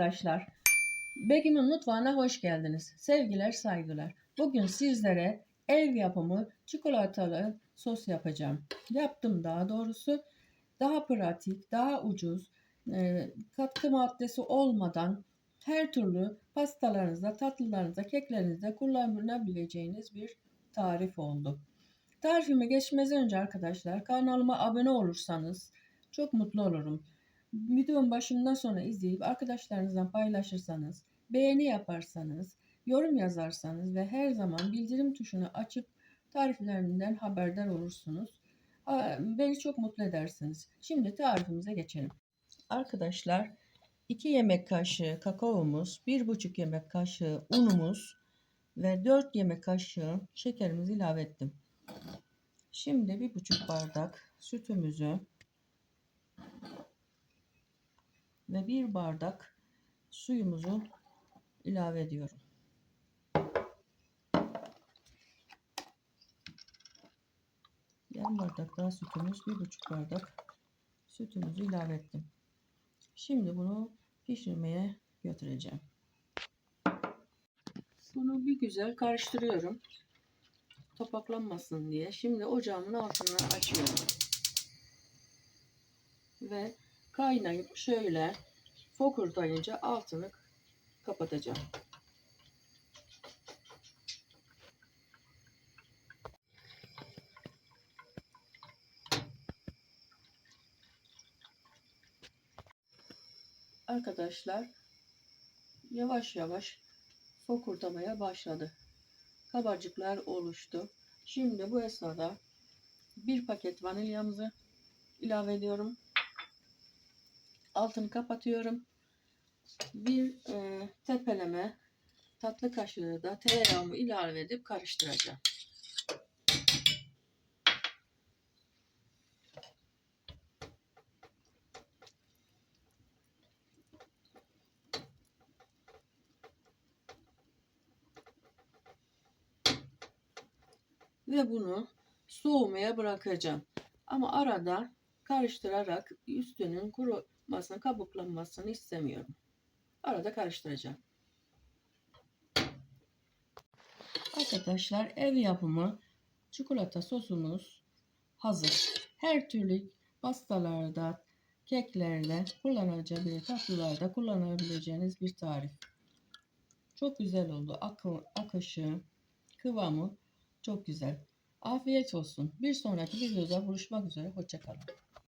arkadaşlar. Begüm'ün mutfağına hoş geldiniz. Sevgiler, saygılar. Bugün sizlere ev yapımı çikolatalı sos yapacağım. Yaptım daha doğrusu. Daha pratik, daha ucuz, e, katkı maddesi olmadan her türlü pastalarınızda, tatlılarınızda, keklerinizde kullanabileceğiniz bir tarif oldu. Tarifime geçmeden önce arkadaşlar kanalıma abone olursanız çok mutlu olurum. Videonun başından sonra izleyip arkadaşlarınızla paylaşırsanız, beğeni yaparsanız, yorum yazarsanız ve her zaman bildirim tuşunu açıp tariflerimden haberdar olursunuz. Beni çok mutlu edersiniz. Şimdi tarifimize geçelim. Arkadaşlar 2 yemek kaşığı kakaomuz, 1,5 yemek kaşığı unumuz ve 4 yemek kaşığı şekerimizi ilave ettim. Şimdi 1,5 bardak sütümüzü ve 1 bardak suyumuzu ilave ediyorum. Yarım bardak daha sütümüz, 1,5 bardak sütümüzü ilave ettim. Şimdi bunu pişirmeye götüreceğim. Bunu bir güzel karıştırıyorum. Topaklanmasın diye. Şimdi ocağımın altını açıyorum. Ve kaynayıp şöyle fokurdayınca altını kapatacağım. Arkadaşlar yavaş yavaş fokurdamaya başladı. Kabarcıklar oluştu. Şimdi bu esnada bir paket vanilyamızı ilave ediyorum. Altını kapatıyorum. Bir e, tepeleme tatlı kaşığı da tereyağımı ilave edip karıştıracağım. ve bunu soğumaya bırakacağım. Ama arada karıştırarak üstünün kurumasını, kabuklanmasını istemiyorum. Arada karıştıracağım. Arkadaşlar ev yapımı çikolata sosumuz hazır. Her türlü pastalarda, keklerde kullanabileceğiniz, tatlılarda kullanabileceğiniz bir tarif. Çok güzel oldu. Akı, akışı, kıvamı çok güzel. Afiyet olsun. Bir sonraki videoda buluşmak üzere. Hoşçakalın.